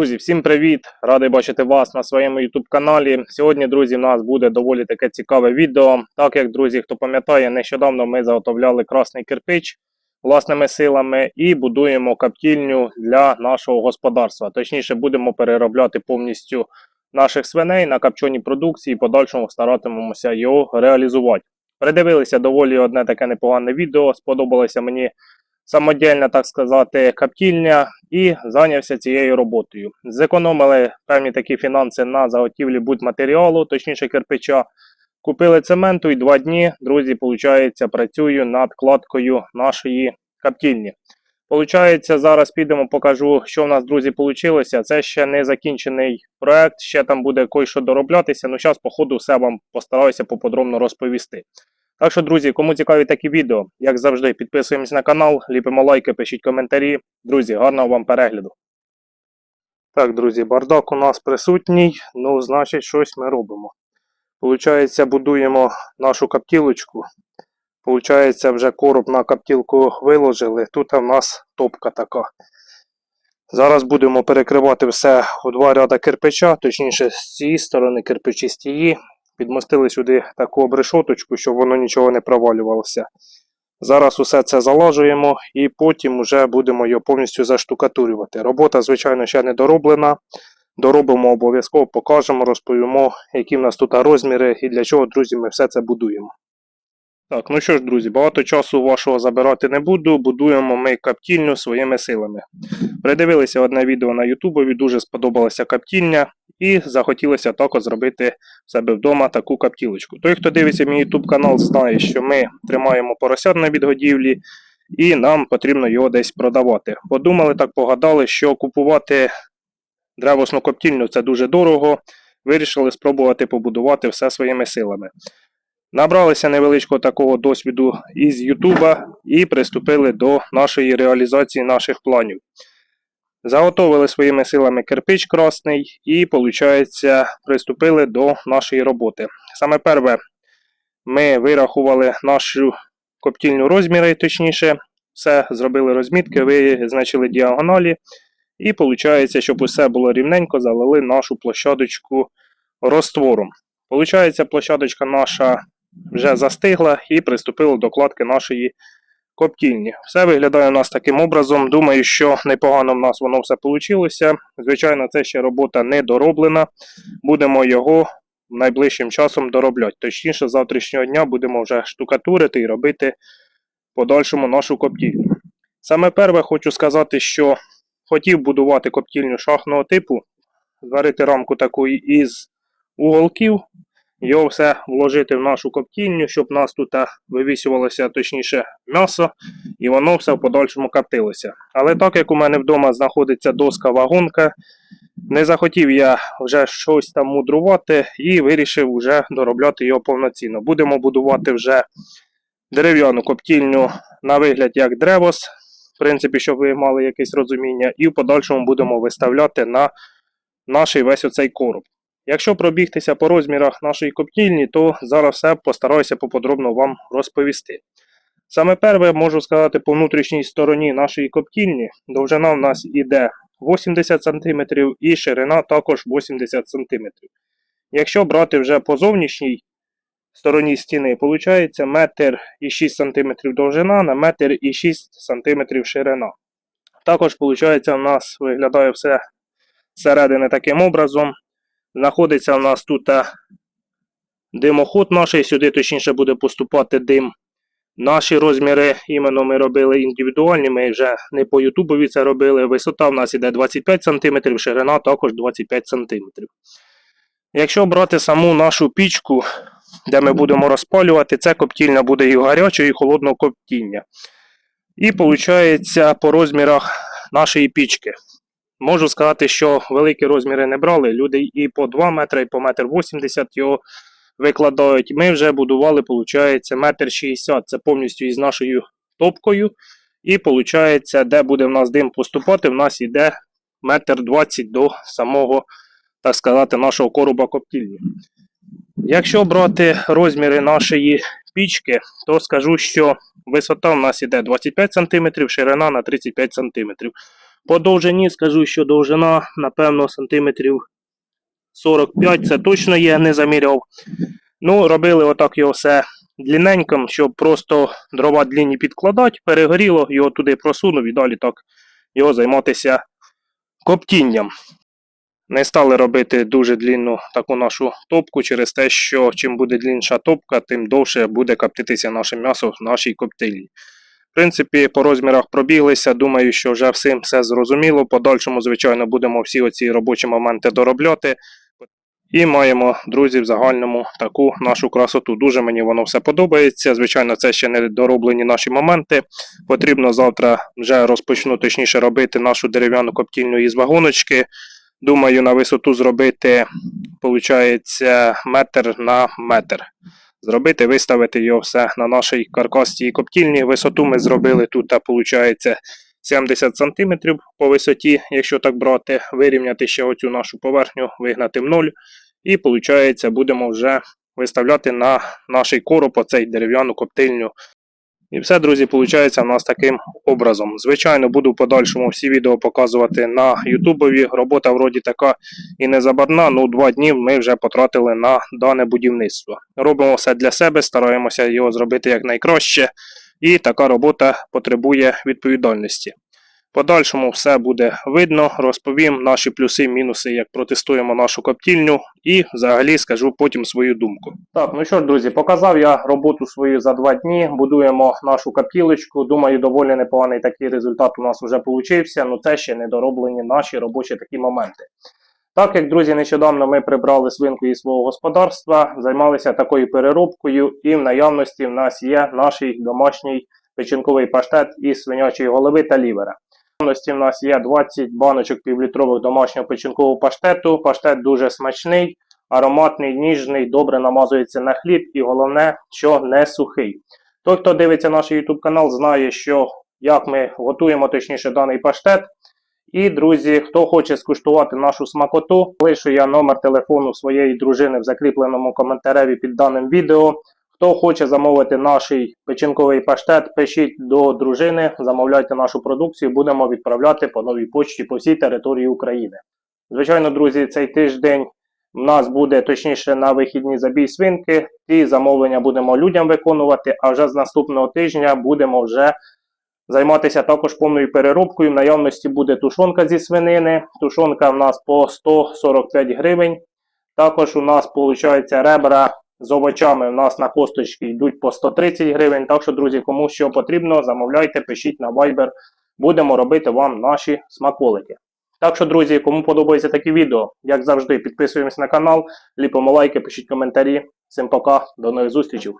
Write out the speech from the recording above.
Друзі, всім привіт! Радий бачити вас на своєму YouTube каналі. Сьогодні, друзі, у нас буде доволі таке цікаве відео. Так як, друзі, хто пам'ятає, нещодавно ми заготовляли красний кирпич власними силами і будуємо каптільню для нашого господарства. Точніше, будемо переробляти повністю наших свиней на копчені продукції і подальшому старатимемося його реалізувати. Придивилися доволі одне таке непогане відео. Сподобалося мені самодільна, так сказати, каптільня і зайнявся цією роботою. Зекономили певні такі фінанси на заготівлі будматеріалу, точніше кирпича. Купили цементу і два дні, друзі, получається, працюю над кладкою нашої каптільні. Получається, зараз підемо, покажу, що в нас, друзі, вийшло. Це ще не закінчений проект, ще там буде кое-що дороблятися. Ну, зараз, по ходу, все вам постараюся поподробно розповісти. Так що, друзі, кому цікаві такі відео, як завжди, підписуємось на канал, ліпимо лайки, пишіть коментарі. Друзі, гарного вам перегляду. Так, друзі, бардак у нас присутній, ну, значить, щось ми робимо. Получається, будуємо нашу каптілочку. Получається, вже короб на каптілку виложили. Тут в нас топка така. Зараз будемо перекривати все у два ряда кирпича, точніше, з цієї сторони кирпичі з тієї. Підмостили сюди таку обрешоточку, щоб воно нічого не провалювалося. Зараз усе це залажуємо і потім вже будемо його повністю заштукатурювати. Робота, звичайно, ще не дороблена. Доробимо обов'язково, покажемо, розповімо, які в нас тут розміри і для чого, друзі, ми все це будуємо. Так, ну що ж, друзі, багато часу вашого забирати не буду. Будуємо ми каптільню своїми силами. Придивилися одне відео на Ютубові, дуже сподобалася каптільня, і захотілося також зробити в себе вдома таку каптілочку. Той, хто дивиться мій YouTube канал, знає, що ми тримаємо поросят на відгодівлі, і нам потрібно його десь продавати. Подумали так, погадали, що купувати древосну коптільню це дуже дорого. Вирішили спробувати побудувати все своїми силами. Набралися невеличкого такого досвіду із Ютуба і приступили до нашої реалізації наших планів. Заготовили своїми силами кирпич красний і, виходить, приступили до нашої роботи. Саме перше, ми вирахували нашу коптільню розміри, точніше, все зробили розмітки, визначили діагоналі. І виходить, щоб усе було рівненько, залили нашу площадочку розтвором. Получається, площадочка наша вже застигла і приступила до кладки нашої коптільні. Все виглядає у нас таким образом. Думаю, що непогано в нас воно все вийшло. Звичайно, це ще робота не дороблена. Будемо його найближчим часом доробляти. Точніше, з завтрашнього дня будемо вже штукатурити і робити подальшому нашу коптільню. Саме перше хочу сказати, що хотів будувати коптільню шахного типу, зварити рамку таку із уголків, його все вложити в нашу коптільню, щоб у нас тут вивісювалося точніше м'ясо, і воно все в подальшому коптилося. Але так як у мене вдома знаходиться доска вагонка, не захотів я вже щось там мудрувати і вирішив вже доробляти його повноцінно. Будемо будувати вже дерев'яну коптільню на вигляд як древос, в принципі, щоб ви мали якесь розуміння, і в подальшому будемо виставляти на наш весь оцей короб. Якщо пробігтися по розмірах нашої коптільні, то зараз все постараюся поподробно вам розповісти. Саме перше можу сказати по внутрішній стороні нашої коптільні. Довжина в нас іде 80 см і ширина також 80 см. Якщо брати вже по зовнішній стороні стіни, виходить 1,6 см довжина на 1,6 см ширина. Також, виходить, у нас виглядає все зсередини таким образом. Знаходиться у нас тут е, димоход наш, сюди точніше буде поступати дим. Наші розміри іменно ми робили індивідуальні, ми вже не по Ютубові це робили. Висота в нас іде 25 см, ширина також 25 см. Якщо брати саму нашу пічку, де ми будемо розпалювати, це коптільня буде і гарячого, і холодного коптіння. І виходить по розмірах нашої пічки. Можу сказати, що великі розміри не брали. Люди і по 2 метри, і по 1,80 м його викладають. Ми вже будували, виходить, 1,60 м. Це повністю із нашою топкою. І виходить, де буде в нас дим поступати, в нас йде 1,20 м до самого, так сказати, нашого короба коптільні. Якщо брати розміри нашої пічки, то скажу, що висота в нас йде 25 см, ширина на 35 см. По довжині скажу, що довжина, напевно, сантиметрів 45, це точно є, не заміряв. Ну, робили отак його все длинненьким, щоб просто дрова длінні підкладати, перегоріло, його туди просунув і далі так його займатися коптінням. Не стали робити дуже длінну таку нашу топку через те, що чим буде длінша топка, тим довше буде коптитися наше м'ясо в нашій коптильні. В принципі, по розмірах пробіглися. Думаю, що вже всім все зрозуміло. Подальшому, звичайно, будемо всі оці робочі моменти доробляти. І маємо, друзі, в загальному таку нашу красоту. Дуже мені воно все подобається. Звичайно, це ще не дороблені наші моменти. Потрібно завтра вже розпочну точніше робити нашу дерев'яну коптільню із вагоночки. Думаю, на висоту зробити, виходить, метр на метр. Зробити, виставити його все на нашій каркастій коптільні. Висоту ми зробили тут, виходить, 70 см по висоті, якщо так брати, вирівняти ще оцю нашу поверхню, вигнати в нуль. І, виходить, будемо вже виставляти на нашій короб оцей дерев'яну коптильню. І все, друзі, виходить в нас таким образом. Звичайно, буду подальшому всі відео показувати на Ютубові. Робота вроді така і не забарна, ну два дні ми вже потратили на дане будівництво. Робимо все для себе, стараємося його зробити якнайкраще, і така робота потребує відповідальності. Подальшому все буде видно, розповім наші плюси, мінуси, як протестуємо нашу коптільню, і взагалі скажу потім свою думку. Так, ну що ж, друзі, показав я роботу свою за два дні. Будуємо нашу копілочку. Думаю, доволі непоганий такий результат у нас вже получився. Ну це ще не дороблені наші робочі такі моменти. Так як, друзі, нещодавно ми прибрали свинку із свого господарства, займалися такою переробкою, і в наявності в нас є наш домашній печінковий паштет із свинячої голови та лівера. Наявності в нас є 20 баночок півлітрових домашнього печінкового паштету. Паштет дуже смачний, ароматний, ніжний, добре намазується на хліб і головне, що не сухий. Той, хто дивиться наш YouTube канал, знає, що як ми готуємо точніше даний паштет. І, друзі, хто хоче скуштувати нашу смакоту, лишу я номер телефону своєї дружини в закріпленому коментареві під даним відео. Хто хоче замовити наш печінковий паштет, пишіть до дружини, замовляйте нашу продукцію, будемо відправляти по новій почті по всій території України. Звичайно, друзі, цей тиждень у нас буде точніше на вихідні забій свинки. Ці замовлення будемо людям виконувати, а вже з наступного тижня будемо вже займатися також повною переробкою. В наявності буде тушонка зі свинини. Тушонка в нас по 145 гривень. Також у нас виходить ребра з овочами. У нас на косточки йдуть по 130 гривень. Так що, друзі, кому що потрібно, замовляйте, пишіть на Viber. Будемо робити вам наші смаколики. Так що, друзі, кому подобається такі відео, як завжди, підписуємось на канал, ліпимо лайки, пишіть коментарі. Всім пока, до нових зустрічей.